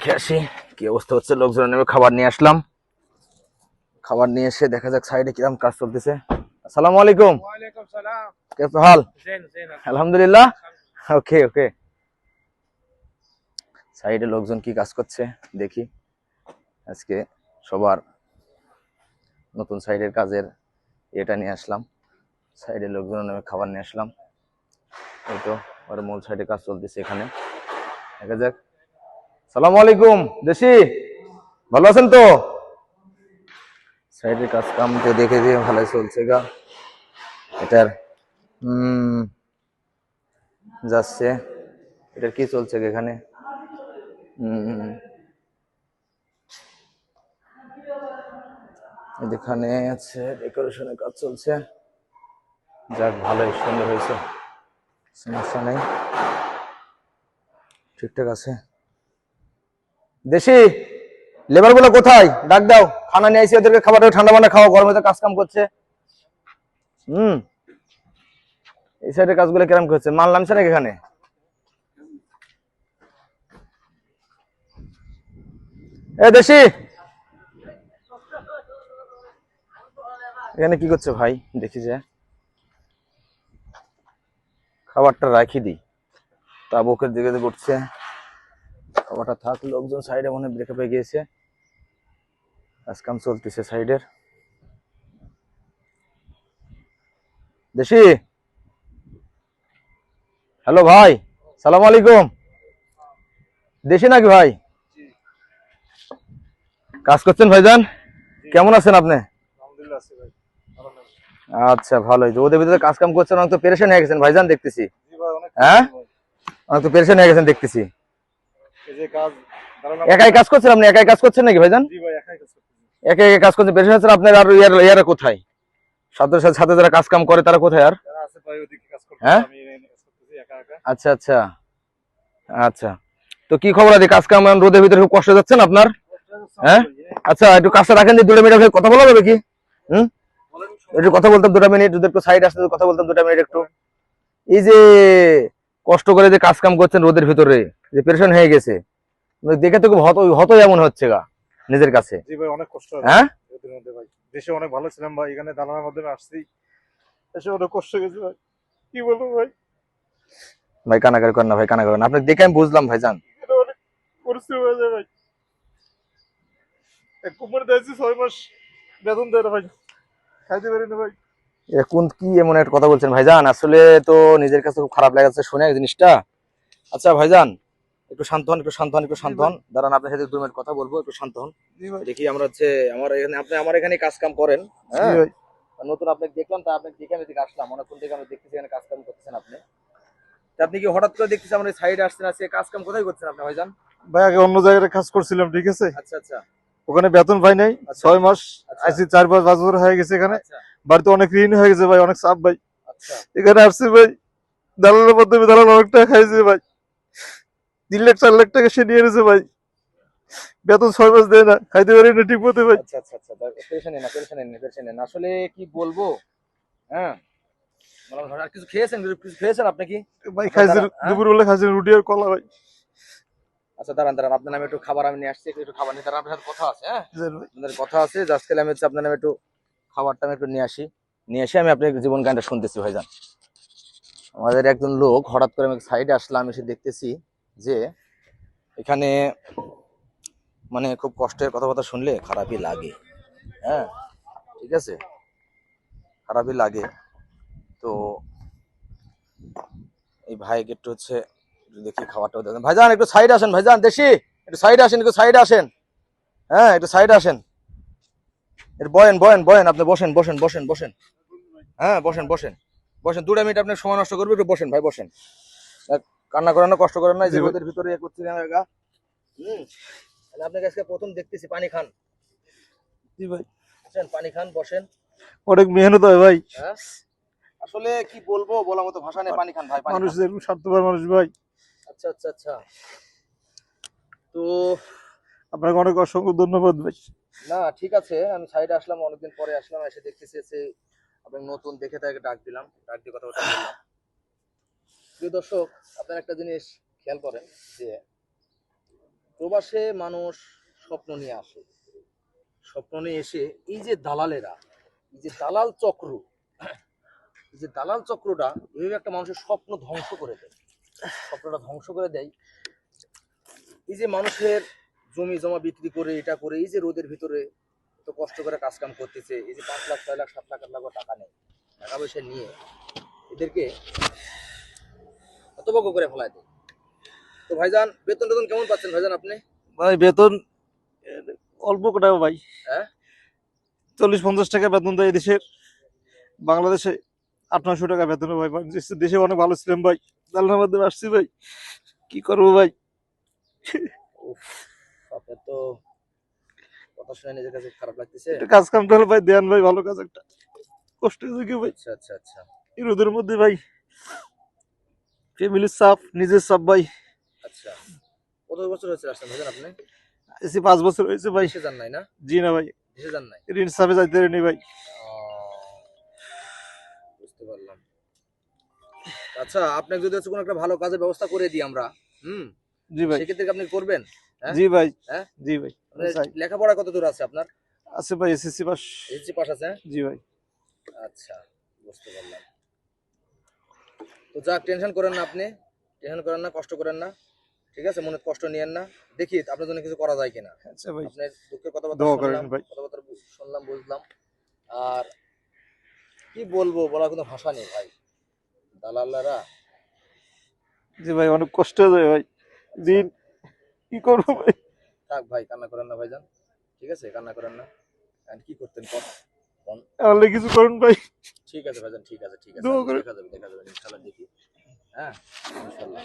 দেখে আসি কি অবস্থা হচ্ছে। লোকজন নেমে খাবার নিয়ে আসলাম। খাবার নিয়ে এসে দেখা যাক সাইডে কিরম কাজ চলতেছে। আসসালাম আলাইকুম। আলহামদুলিল্লাহ। ওকে ওকে। সাইডে লোকজন কি কাজ করছে দেখি। আজকে সবার নতুন সাইডের কাজের এটা নিয়ে আসলাম। সাইডে লোকজন নামে খাবার নিয়ে আসলাম। এই তো ওর মূল সাইডে কাজ চলতেছে এখানে। দেখা যাক সালাম আলাইকুম দেশি। ভালো আছেন তো? সাইডের কাজ কাম তো দেখে দিয়ে ভালোই চলছে গা। এটার হুম যাচ্ছে। এটার কি চলছে এখানে? এখানে আছে ডেকোরেশনের কাজ চলছে। যাক, ভালোই, সুন্দর হয়েছে। সমস্যা নেই। ঠিকঠাক আছে। দেশি লেবারগুলো কোথায়? ডাক দাও। খানা নিয়ে এসে ওদেরকে খাবার ঠান্ডা মান্ডা খাওয়া গরমে তো কাজ কাম করছে। হুম। এই সাইডের কাজগুলো কিরম করছে মাল নামছে নাকি এখানে? এ দেশি! এখানে কি করছে ভাই? দেখি যে। খাবারটা রাখি দিই তাবুকের দিকে দিকে খাবারটা থাক লোকজন সাইডে মনে ব্রেকে পেয়ে গিয়েছে। কাজকাম চলতেছে সাইডের। দেশি? হ্যালো ভাই সালাম আলাইকুম। দেশি নাকি ভাই? কাজ করছেন ভাইজান? কেমন আছেন আপনি? আচ্ছা ভালোই। ওদের ভিতরে কাজ কাম করছেন অনেক তো পেরেশান হয়ে গেছেন ভাইজান দেখতেছি। হ্যাঁ? অনেক তো পেরেশান হয়ে গেছেন দেখতেছি এই যে কাজ দাঁড়ালাম একাই কাজ করছেন আপনি? একাই কাজ করছেন নাকি ভাইজান? একে একে কাজ করছেন? পেরেশান হচ্ছেন আপনার আর ইয়ার ইয়ারা কোথায়? সাথে সাথে যারা কাজ কাম করে তারা কোথায় আর? হ্যাঁ? আচ্ছা আচ্ছা। আচ্ছা। তো কি খবর আছে কাজ কাম রোদের ভিতরে খুব কষ্ট যাচ্ছেন আপনার? হ্যাঁ? আচ্ছা একটু কাজটা রাখেন যে দুটো মিনিট কথা বলা যাবে কি? হুম? একটু কথা বলতাম দুটো মিনিট যদি একটু সাইড আসতে কথা বলতাম দুটো মিনিট একটু। এই যে কষ্ট করে যে কাজ কাম করছেন রোদের ভিতরে যে পেরেশান হয়ে গেছে। দেখে তো খুব হত হত এমন হচ্ছে গা নিজের কাছে। জি ভাই অনেক কষ্ট হ্যাঁ? ভাই। দেশে অনেক ভালো ছিলাম ভাই এখানে দালানের মাধ্যমে আসছি। এসে অনেক কষ্ট গেছে ভাই। কি বলব ভাই? ভাই কানাকারি করেন না ভাই কানাকারি করেন। আপনাকে দেখে আমি বুঝলাম হয়ে যায় ভাই। এক কোম্পানি দিয়েছি ছয় মাস বেতন দেয় না ভাই। খাইতে পারি না ভাই। এ কোন কি এমন একটা কথা বলছেন ভাইজান? আসলে তো নিজের কাছে খুব খারাপ লেগেছে শুনে এই জিনিসটা। আচ্ছা ভাইজান একটু শান্ত হন একটু শান্ত হন একটু শান্ত হন। দাঁড়ান আপনার সাথে দু মিনিট কথা বলব একটু শান্ত হন। দেখি আমরা হচ্ছে আমার এখানে আপনি আমার এখানে কাজ কাম করেন হ্যাঁ? ভাই। নতুন আপনাকে দেখলাম তা আপনাকে দেখে আমি এদিকে আসলাম অনেকক্ষণ থেকে আমি দেখতেছি এখানে কাজ কাম করতেছেন আপনি। তা আপনি কি হঠাৎ করে দেখতেছি আমরা সাইডে আসছেন আজকে কাজ কাম কোথায় করছেন আপনি ভাই ভাইজান? ভাই আগে অন্য জায়গায় কাজ করছিলাম ঠিক আছে? আচ্ছা আচ্ছা। ওখানে বেতন পাই নাই আচ্ছা। ছয় মাস আচ্ছা। আইসি চার পাঁচ বছর হয়ে গেছে এখানে। আচ্ছা। বাড়িতে অনেক ঋণ হয়ে গেছে ভাই অনেক চাপ ভাই। এখানে আসছি ভাই দালালের মাধ্যমে দালাল অনেক টাকা খাইছে ভাই। তিন লাখ চার লাখ টাকা সে নিয়ে এনেছে ভাই। বেতন ছয় মাস দেয় না খাইতে পারি না ঠিক মতো ভাই। আচ্ছা আচ্ছা আচ্ছা না আসলে কি বলব? হ্যাঁ? আর কিছু খেয়েছেন? কিছু খেয়েছেন আপনি কি? ভাই হ্যাঁ? রুটি আর কলা ভাই। আচ্ছা দাঁড়ান দাঁড়ান আপনার নামে একটু খাবার আমি নিয়ে আসছি একটু একটু খাবার নিয়ে। দাঁড়ান আপনার সাথে কথা আছে হ্যাঁ? আপনাদের কথা আছে জাস্ট খেলে আমি হচ্ছে আপনার নামে একটু খাবারটা আমি একটু নিয়ে আসি। নিয়ে এসে আমি আপনার জীবন গানটা শুনতেছি ভাইজান। আমাদের একজন লোক হঠাৎ করে আমি সাইডে আসলাম এসে দেখতেছি। যে এখানে মানে খুব কষ্টের কথাবার্তা শুনলে খারাপই লাগে। হ্যাঁ ঠিক আছে? খারাপই লাগে। তো এই ভাইকে একটু হচ্ছে দেখি খাবারটাও দেন ভাইজান, একটু সাইড আসেন, ভাইজান, দেশি? একটু সাইডে আসেন, একটু সাইড আসেন। হ্যাঁ একটু সাইডে আসেন। একটু বয়েন বয়েন বয়েন, আপনি বসেন বসেন বসেন বসেন। হ্যাঁ বসেন বসেন। বসেন, দুটা মিনিট আপনি সময় নষ্ট করবে একটু বসেন, ভাই, বসেন। কান্না করেন না কষ্ট করেন না এই যে জি ভিতরে ইয়ে করছি না গা হুম। আপনাকে আজকে প্রথম দেখতেছি পানি খান। জি ভাই। পানি খান বসেন। অনেক মেহনত হয় ভাই। হ্যাঁ? আসলে কি বলব বলার মতো ভাষা নেই পানি খান ভাই মানুষ খান। যেরকম স্বার্থপর মানুষ ভাই। আচ্ছা আচ্ছা আচ্ছা। তো আপনাকে অনেক অসংখ্য ধন্যবাদ ভাই। না ঠিক আছে আমি সাইডে আসলাম অনেকদিন পরে আসলাম এসে দেখতেছি এসে আপনার নতুন দেখে তাকে ডাক দিলাম ডাক দিয়ে কথা বললাম। প্রিয় দর্শক, আপনার একটা জিনিস খেয়াল করেন যে প্রবাসে মানুষ স্বপ্ন নিয়ে আসে। স্বপ্ন নিয়ে এসে এই যে দালালেরা, এই যে দালাল চক্র, এই যে দালাল চক্রটা এভাবে একটা মানুষের স্বপ্ন ধ্বংস করে দেয়। স্বপ্নটা ধ্বংস করে দেয়। এই যে মানুষের জমি জমা বিক্রি করে, এটা করে, এই যে রোদের ভিতরে এত কষ্ট করে কাজ কাম করতেছে, এই যে পাঁচ লাখ, ছয় লাখ, সাত লাখ, আট লাখ টাকা নেই টাকা পয়সা নিয়ে এদেরকে হতভম্ব করে ফেলায় দেয়। তো ভাইজান বেতন টেতন কেমন পাচ্ছেন ভাইজান আপনি? ভাই বেতন অল্প টাকা ভাই। হ্যাঁ? চল্লিশ পঞ্চাশ টাকা বেতন দেয় দেশের। বাংলাদেশে আট নশো টাকা বেতন ভাই। দেশে অনেক ভালো ছিলাম ভাই। দালানের মাধ্যমে আসছি ভাই। কি করব ভাই? আপনার তো কথা শুনে নিজের কাছে খারাপ লাগতেছে। একটা কাজ কাম তাহলে ভাই দেন ভাই ভালো কাজ একটা। কষ্ট হয়েছে কি ভাই? আচ্ছা আচ্ছা আচ্ছা। এই রোদের মধ্যে ভাই ফ্যামিলির চাপ নিজের চাপ ভাই। আচ্ছা। কত বছর হয়েছে আসছেন ভাইজান আপনি? এসে পাঁচ বছর হয়েছে ভাই। দেশে যান নাই না? জি না ভাই। দেশে যান নাই? ঋণ চাপে যাইতে পারিনি ভাই। বুঝতে পারলাম। আচ্ছা আপনাকে যদি কোনো একটা ভালো কাজের ব্যবস্থা করে দিই আমরা হুম? জি ভাই। সেক্ষেত্রে আপনি করবেন? হ্যাঁ? জি ভাই। হ্যাঁ? জি ভাই আপনার লেখাপড়া কত দূর আছে আপনার? আছে ভাই এসএসসি পাস। এসএসসি পাস আছে হ্যাঁ? জি ভাই। আচ্ছা বুঝতে পারলাম। তো যাক টেনশন করেন না আপনি। টেনশন করেন না কষ্ট করেন না। ঠিক আছে মনে কষ্ট নিয়েন না। দেখি আপনার জন্য কিছু করা যায় কিনা। আচ্ছা আপনার দুঃখের কথাবার্তা শুনলাম কথাবার্তা শুনলাম বুঝলাম। আর কি বলব বলার কোনো ভাষা নেই ভাই। দালালারা। জি ভাই অনেক কষ্ট হয়ে যায় ভাই। দিন কি করব ভাই? থাক ভাই কান্না করেন না ভাইজান। ঠিক আছে কান্না করেন না। কি করতেন কর। আল্লাহ কিছু করুন ভাই। ঠিক আছে ভাইজান ঠিক আছে ঠিক আছে। দেখা যাবে দেখা যাবে ইনশাআল্লাহ দেখি। হ্যাঁ ইনশাআল্লাহ।